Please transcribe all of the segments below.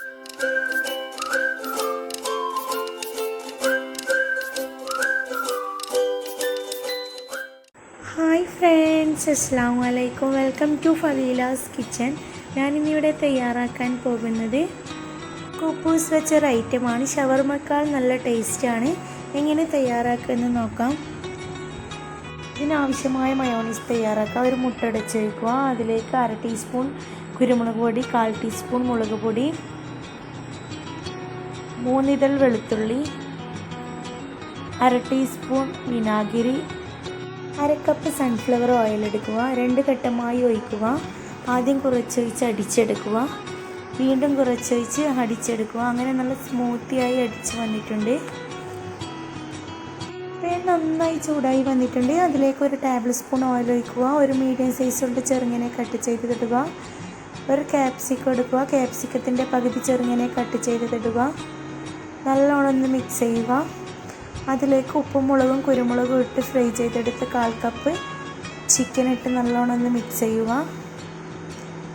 Hi friends അസ്സാം വലൈക്കും welcome to Faleela's kitchen. ഞാനിന്നിവിടെ തയ്യാറാക്കാൻ പോകുന്നത് കുപ്പൂസ് വെച്ചൊരു ഐറ്റമാണ്. ഷവർമക്കാൾ നല്ല ടേസ്റ്റാണ്. എങ്ങനെ തയ്യാറാക്കുമെന്ന് നോക്കാം. ഇതിനാവശ്യമായ മയോണീസ് തയ്യാറാക്കാം. ഒരു മുട്ട അടച്ച് വയ്ക്കുക അതിലേക്ക് അര ടീസ്പൂൺ കുരുമുളക് പൊടി കാൽ ടീസ്പൂൺ മുളക് പൊടി മൂന്നിതൾ വെളുത്തുള്ളി അര ടീസ്പൂൺ വിനാഗിരി അര കപ്പ് സൺഫ്ലവർ ഓയിൽ എടുക്കുക രണ്ട് ഘട്ടമായി ഒഴിക്കുക. ആദ്യം കുറച്ചൊഴിച്ച് അടിച്ചെടുക്കുക. വീണ്ടും കുറച്ചൊഴിച്ച് അടിച്ചെടുക്കുക. അങ്ങനെ നല്ല സ്മൂത്തിയായി അടിച്ച് വന്നിട്ടുണ്ട്. നന്നായി ചൂടായി വന്നിട്ടുണ്ട്. അതിലേക്ക് ഒരു ടേബിൾ സ്പൂൺ ഓയിൽ ഒഴിക്കുക. ഒരു മീഡിയം സൈസുള്ള ചെറുങ്ങനെ കട്ട് ചെയ്തിടുക ഒരു ക്യാപ്സിക്കം എടുക്കുക. ക്യാപ്സിക്കത്തിന്റെ പകുതി ചെറുങ്ങനെ കട്ട് ചെയ്തിടുക നല്ലോണം ഒന്ന് മിക്സ് ചെയ്യുക. അതിലേക്ക് ഉപ്പും മുളകും കുരുമുളകും ഇട്ട് ഫ്രൈ ചെയ്തെടുത്ത് കാൽ കപ്പ് ചിക്കൻ ഇട്ട് നല്ലോണം ഒന്ന് മിക്സ് ചെയ്യുക.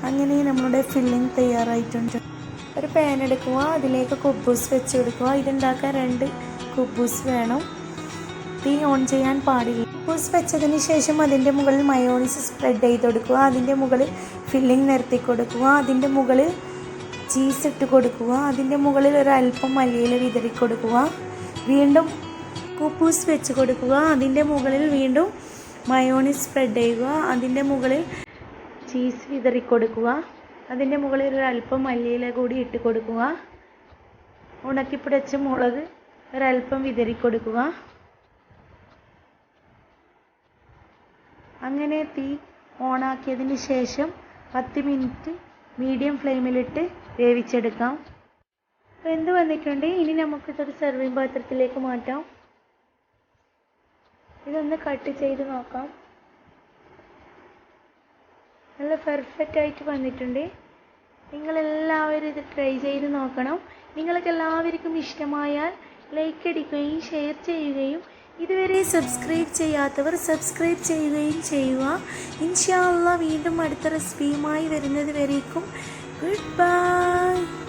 അങ്ങനെ നമ്മുടെ ഫില്ലിംഗ് തയ്യാറായിട്ടുണ്ട്. ഒരു പാൻ എടുക്കുക. അതിലേക്ക് കുബൂസ് വെച്ച് കൊടുക്കുക. ഇതുണ്ടാക്കാൻ രണ്ട് കുബൂസ് വേണം. തീ ഓൺ ചെയ്യാൻ പാടില്ല. കുബൂസ് വെച്ചതിന് ശേഷം അതിന്റെ മുകളിൽ മയോണീസ് സ്പ്രെഡ് ചെയ്ത് കൊടുക്കുക. അതിന്റെ മുകളിൽ ഫില്ലിംഗ് നിരത്തി കൊടുക്കുക. അതിന്റെ മുകളിൽ ചീസ് ഇട്ട് കൊടുക്കുക. അതിന്റെ മുകളിൽ ഒരു അല്പം മല്ലിയില വിതറി കൊടുക്കുക. വീണ്ടും കുപ്പൂസ് വെച്ച് കൊടുക്കുക. അതിന്റെ മുകളിൽ വീണ്ടും മയോണീസ് സ്പ്രെഡ് ചെയ്യുക. അതിന്റെ മുകളിൽ ചീസ് വിതറി കൊടുക്കുക. അതിന്റെ മുകളിൽ ഒരു അല്പം മല്ലിയില കൂടി ഇട്ട് കൊടുക്കുക. ഉണക്കിപ്പിടച്ച മുളക് ഒരല്പം വിതറി കൊടുക്കുക. അങ്ങനെ തീ ഓണാക്കിയതിന് ശേഷം പത്ത് മിനിറ്റ് മീഡിയം ഫ്ലെയിമിലിട്ട് വേവിച്ചെടുക്കാം. വെന്ത് വന്നിട്ടുണ്ട്? ഇനി നമുക്കിതൊരു സെർവിങ് പാത്രത്തിലേക്ക് മാറ്റാം. ഇതൊന്ന് കട്ട് ചെയ്ത് നോക്കാം. നല്ല പെർഫെക്റ്റ് ആയിട്ട് വന്നിട്ടുണ്ട്. നിങ്ങളെല്ലാവരും ഇത് ട്രൈ ചെയ്ത് നോക്കണം. നിങ്ങൾക്ക് എല്ലാവർക്കും ഇഷ്ടമായാൽ ലൈക്ക് അടിക്കുകയും ഷെയർ ചെയ്യുകയും ഇതുവരെ സബ്സ്ക്രൈബ് ചെയ്യാത്തവർ സബ്സ്ക്രൈബ് ചെയ്യുകയും ചെയ്യുക. ഇൻഷാല്ല വീണ്ടും അടുത്ത റെസിപ്പിയുമായി വരുന്നത് വരേക്കും. Goodbye.